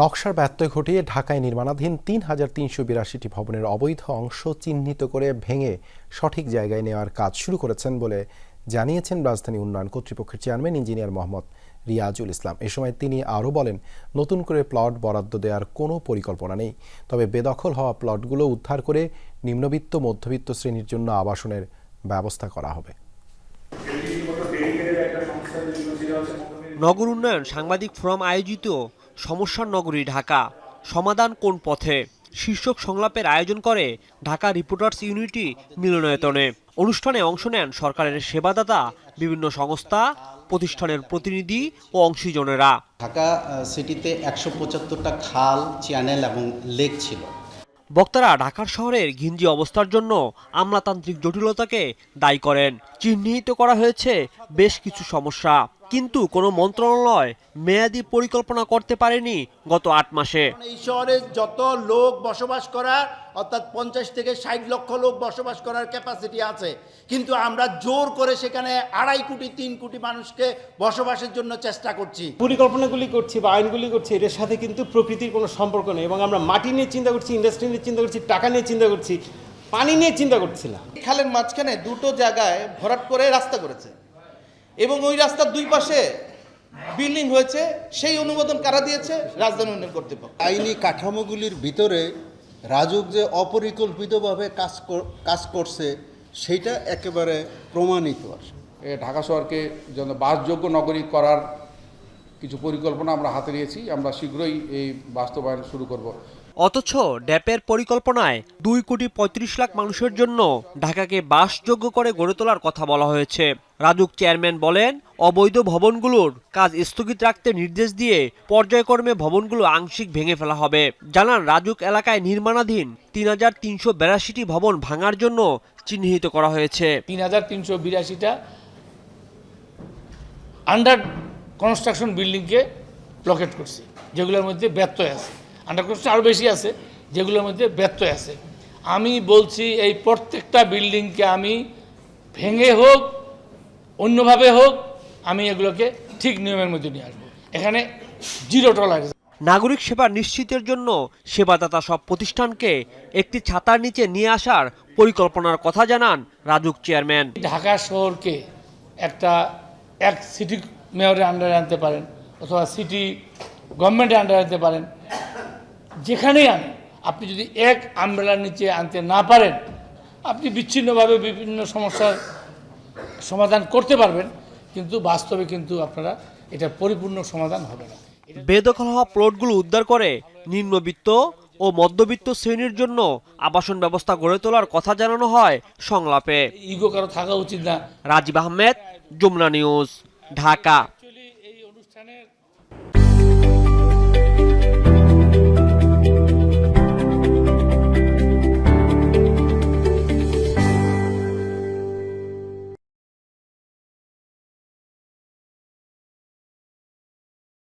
নকশার ব্যত্যয় ঘটিয়ে ঢাকায় নির্মাণাধীন তিন হাজার তিনশো বিরাশিটি ভবনের অবৈধ অংশ চিহ্নিত করে ভেঙে সঠিক জায়গায় নেওয়ার কাজ শুরু করেছেন বলে জানিয়েছেন রাজধানী উন্নয়ন কর্তৃপক্ষের চেয়ারম্যান ইঞ্জিনিয়ার মোহাম্মদ রিয়াজুল ইসলাম। এ সময় তিনি আরও বলেন, নতুন করে প্লট বরাদ্দ দেওয়ার কোনো পরিকল্পনা নেই, তবে বেদখল হওয়া প্লটগুলো উদ্ধার করে নিম্নবিত্ত, মধ্যবিত্ত শ্রেণির জন্য আবাসনের ব্যবস্থা করা হবে। নগর উন্নয়ন সাংবাদিক ফোরাম আয়োজিত সমস্যার নগরী ঢাকা। সমাধান কোন পথে? শীর্ষক সংলাপের আয়োজন করে ঢাকা রিপোর্টার্স ইউনিটি মিলনায়তনে। অনুষ্ঠানে অংশ নেন সরকারের সেবাদাতা বিভিন্ন সংস্থা প্রতিষ্ঠানের প্রতিনিধি ও অংশীজনেরা। ঢাকা সিটিতে একশো পঁচাত্তরটা খাল চ্যানেল এবং লেক ছিল। বক্তারা ঢাকার শহরের ঘিঞ্জি অবস্থার জন্য আমলাতান্ত্রিক জটিলতাকে দায়ী করেন। চিহ্নিত করা হয়েছে বেশ কিছু সমস্যা। কিন্তু কোনো মন্ত্রণালয় মেয়াদি পরিকল্পনা করতে পারেনি গত আট মাসে। এই শহরে যত লোক বসবাস করার অর্থাৎ পঞ্চাশ থেকে ষাট লক্ষ লোক বসবাস করার ক্যাপাসিটি আছে কিন্তু আমরা জোর করে সেখানে আড়াই কোটি তিন কোটি মানুষকে বসবাসের জন্য চেষ্টা করছি। পরিকল্পনাগুলি করছি বা আইনগুলি করছি এটার সাথে কিন্তু প্রকৃতির কোনো সম্পর্ক নেই এবং আমরা মাটি নিয়ে চিন্তা করছি ইন্ডাস্ট্রি নিয়ে চিন্তা করছি টাকা নিয়ে চিন্তা করছি পানি নিয়ে চিন্তা করছি না। খালের মাঝখানে দুটো জায়গায় ভরাট করে রাস্তা করেছে। এবং ওই রাস্তার দুই পাশে বিল্ডিং হয়েছে সেই অনুমোদন কারা দিয়েছে? রাজধানী উন্নয়ন কর্তৃপক্ষ। আইনি কাঠামোগুলির ভিতরে রাজুক যে অপরিকল্পিতভাবে কাজ কাজ করছে সেইটা একেবারে প্রমাণিত ঢাকা শহরকে যেন বাসযোগ্য নগরী করার কিছু পরিকল্পনা আমরা হাতে নিয়েছি। আমরা শীঘ্রই এই বাস্তবায়ন শুরু করব। অথচ ড্যাপের পরিকল্পনায় দুই কোটি পঁয়ত্রিশ লাখ মানুষের জন্য ঢাকাকে বাসযোগ্য করে গড়ে তোলার কথা বলা হয়েছে। রাজুক চেয়ারম্যান বলেন, অবৈধ ভবনগুলোর কাজ স্থগিত রাখতে নির্দেশ দিয়ে পর্যায়ক্রমে ভবনগুলো আংশিক ভেঙে ফেলা হবে। জানান, রাজুক এলাকায় নির্মাণাধীন তিন হাজার তিনশো বেরাশিটি ভবন ভাঙার জন্য চিহ্নিত করা হয়েছে। তিন হাজার তিনশো বিরাশিটা আন্ডার কনস্ট্রাকশন বিল্ডিংকে ব্লকেট করছি, যেগুলোর মধ্যে ব্যত্যয় আছে। আন্ডার কনস্ট্রাকশন আরও বেশি আছে যেগুলোর মধ্যে ব্যত্যয় আছে। আমি বলছি এই প্রত্যেকটা বিল্ডিংকে আমি ভেঙে হোক অন্যভাবে হোক আমি এগুলোকে ঠিক নিয়মের মধ্যে নিয়ে আসব। এখানে জিরো টলারেন্স নাগরিক সেবা নিশ্চিতের জন্য সেবাদাতা সব প্রতিষ্ঠানকে একটি ছাতার নিচে নিয়ে আসার পরিকল্পনার কথা জানান রাজুক চেয়ারম্যান। ঢাকা শহরকে একটা এক সিটি মেয়রের আন্ডারে আনতে পারেন অথবা সিটি গভর্নমেন্টের আন্ডারে আনতে পারেন। যেখানেই আনেন আপনি যদি এক আমব্রেলার নিচে আনতে না পারেন আপনি বিচ্ছিন্নভাবে বিভিন্ন সমস্যার সমাধান করতে পারবেন কিন্তু বাস্তবে কিন্তু আপনারা এটা পরিপূর্ণ সমাধান হবে না। বেদখল হওয়া প্লটগুলো উদ্ধার করে নিম্নবিত্ত ও মধ্যবিত্ত শ্রেণির জন্য আবাসন ব্যবস্থা গড়ে তোলার কথা জানানো হয় সংলাপে। ইগো কারও থাকা উচিত না। রাজীব আহমেদ যমুনা নিউজ ঢাকা।